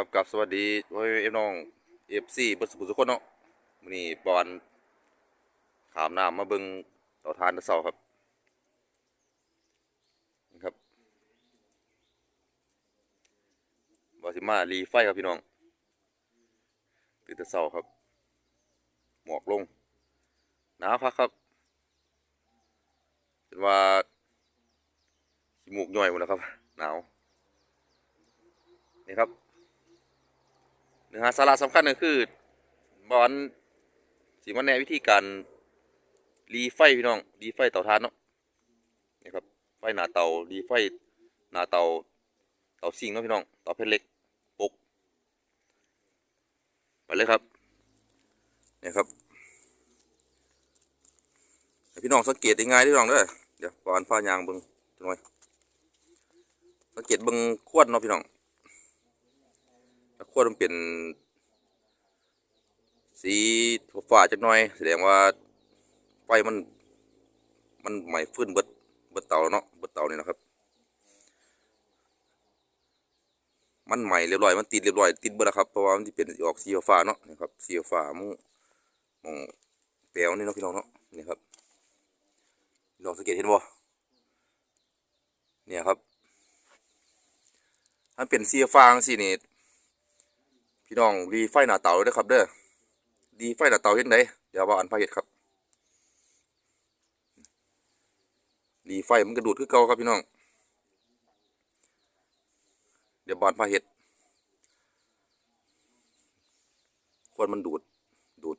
ครับกับสวัสดีพ่อแม่พี่น้องเอฟซีเบิร์ดสุขุสุขคนเนาะมื้อนี้บอลขามน้ำมาเบิงต่อทานตะเสาครับนะครับบอสิมารีไฟครับพี่น้องตื่นต่เสาครับ หมอกลงหนาวพักครับจนว่าขี้มูกย่อยหมดแล้วครับ หนาวนี่ครับ เนื้อหาสาระสำคัญก็คือบอลสีมันแนวิธีการรีไฟพี่น้องรีไฟเตาถ่านเนาะนี่ครับไฟหนาเตารีไฟหนาเตาเตาซิงเนาะพี่น้องเตาเพชรเล็กปกไปเลยครับนี่ครับพี่น้องสังเกตยังไงพี่น้องเด้อเดี๋ยวบอลพายางเบิ่งจังหน่อยสังเกตเบิ่งขวดเนาะพี่น้อง ถ้าขวดมันเป็น สีฟ้าจักหน่อย แสดงว่าไฟมัน มันไหม้ฟื้นเบิดเบิดเตาเนาะเบิดเตานี่นะครับมันไหม้เรียบร้อยมันติดเรียบร้อยติดเบิดแล้วครับเพราะว่ามันที่เป็นออกสีฟ้าเนาะนี่ครับสีฟ้ามุมองแปลวนี่เนาะพี่น้องเนาะนี่ครับพี่น้องสังเกตเห็นบ่เนี่ยครับถ้าเป็นสีฟ้าจังซี่นี่ พี่น้องรีไฟหน้าเตาด้วยครับ เด้อรีไฟหน้าเตาเห็นไดเดี๋ยวว่าอันพาเห็ดครับรีไฟมันกระดูดคือเก่าครับพี่น้อง เดี๋ยวบานพาเห็ดควรมันดูด ดูด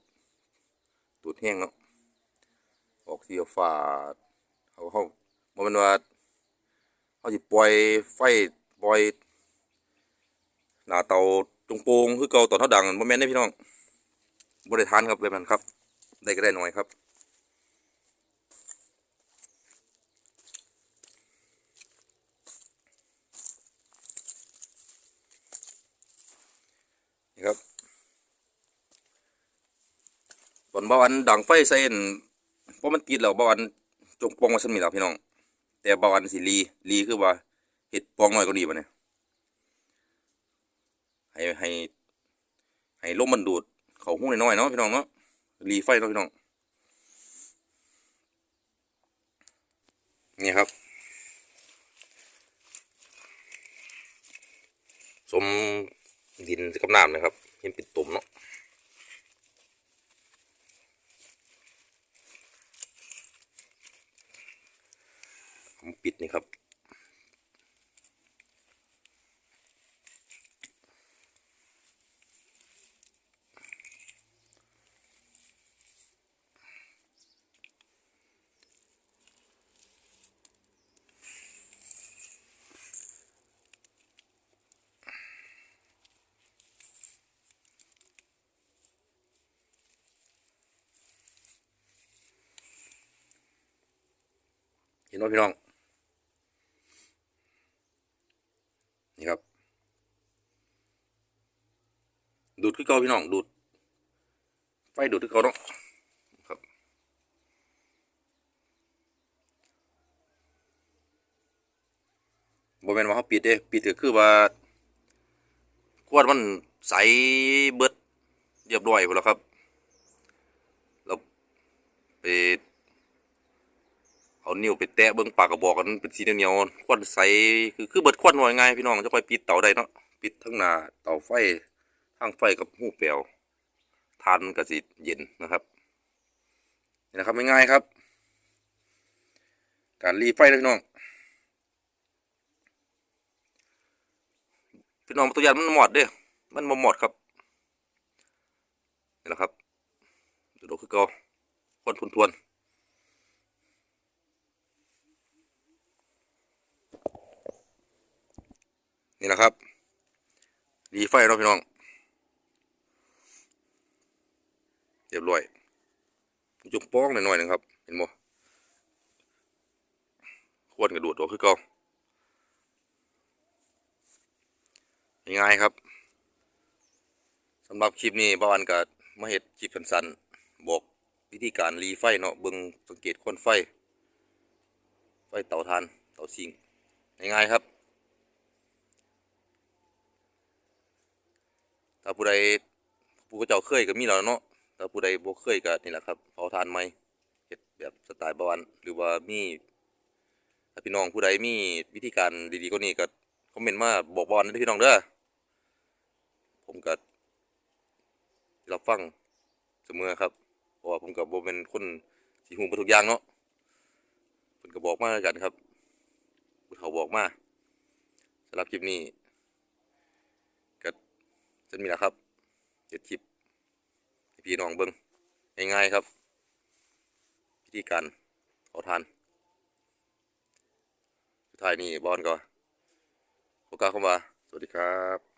ดูดแห้งเนาะออกเสีฟ้าเขาเขาบ่แมันว่าเขาสิปล่อยไฟปล่อยหน้าเตา ตรงโปงคือเก่าตอนเท่าดังบ่แม่นเด้พี่น้องบ่ได้ทานครับแบบนั้นครับ ได้ก็ได้หน้อยครับนี่ครับตอนบ่วันดังไฟใส่อั่นเพราะมันติดแล้วบ่วันจงโปงมาซั่นนี่ล่ะพี่น้อง แต่บ่วันสิรีรีคือว่าเฮ็ดปองน้อยกว่านี้บ่เนี่ย ให้ให้ให้ลมมันดูด เขาหู้น้อยเนาะพี่น้องเนาะรีไฟเนาะพี่น้องนี่ครับ สมดินกับน้ำนะครับเห็นปิดตุ่มเนาะผมปิดนี่ครับ นไหมพี่น้อง นี่ครับ ดูดขึ้นเกาพี่น้อง ดูด ไฟดูดขึ้นเกาเนาะครับบ่แม่นว่าเขาปิดเด้ปิดก็คือว่าขวดมันใสเบิดเรียบร้อยพุ่นแล้วครับเราไป เอานิ้วไปแตะเบิ่งปากกระบอกกันเป็นสีเหนียวๆควันใสคือคือเบิดควันว่าง่ายพี่น้องจะค่อยปิดเตาได้เนาะปิดทั้งหน้าเตาไฟทั้งไฟกับหูเปลวทานมันก็สิเย็นนะครับนี่นะครับไม่ง่ายครับ การรีไฟนะพี่น้องพี่น้องตัวอย่างมันหมดเด้อมันบ่หมดครับนี่แหละครับดูคือเก่าควันทวนๆ นี่แหละครับรีไฟเนาะพี่น้องเรียบร้อยจุกป้องหน่อยๆหนึงครับ เห็นบ่ควรกระโดดออกคือเก่าง่ายๆครับสำหรับคลิปนี้บ้านก็มาเฮ็ดคลิปสั้นๆบอกวิธีการรีไฟเนาะเบิงสังเกตคนไฟ ไฟเตาถ่านเตาซิงง่ายๆครับ ถ้าผู้ใดผู้เจ้าเคยก็มีแล้วเนาะถ้าผู้ใดบ่เคยก็นี่แหละครับเผาทานใหม่เฮ็ดแบบสไตล์บ้านหรือว่ามีถ้าพี่น้องผู้ใดมีวิธีการดีๆกว่านี้ก็คอมเมนต์มาบอกบอลนะพี่น้องเด้อผมก็รับฟังเสมอครับเพราะว่าผมก็บ่เป็นคนสิฮู้บ่ทุกอย่างเนาะเพิ่นก็บอกมาแล้วกันครับผู้เฒ่าบอกมาสำหรับคลิปนี้ จนมีแหละครับเจ็ดคลิปพี่น้องเบิ้งง่ายๆครับพิธีการขอทานสุดท้ายนี่บอลก็ขอกล่าวคำว่าสวัสดีครับ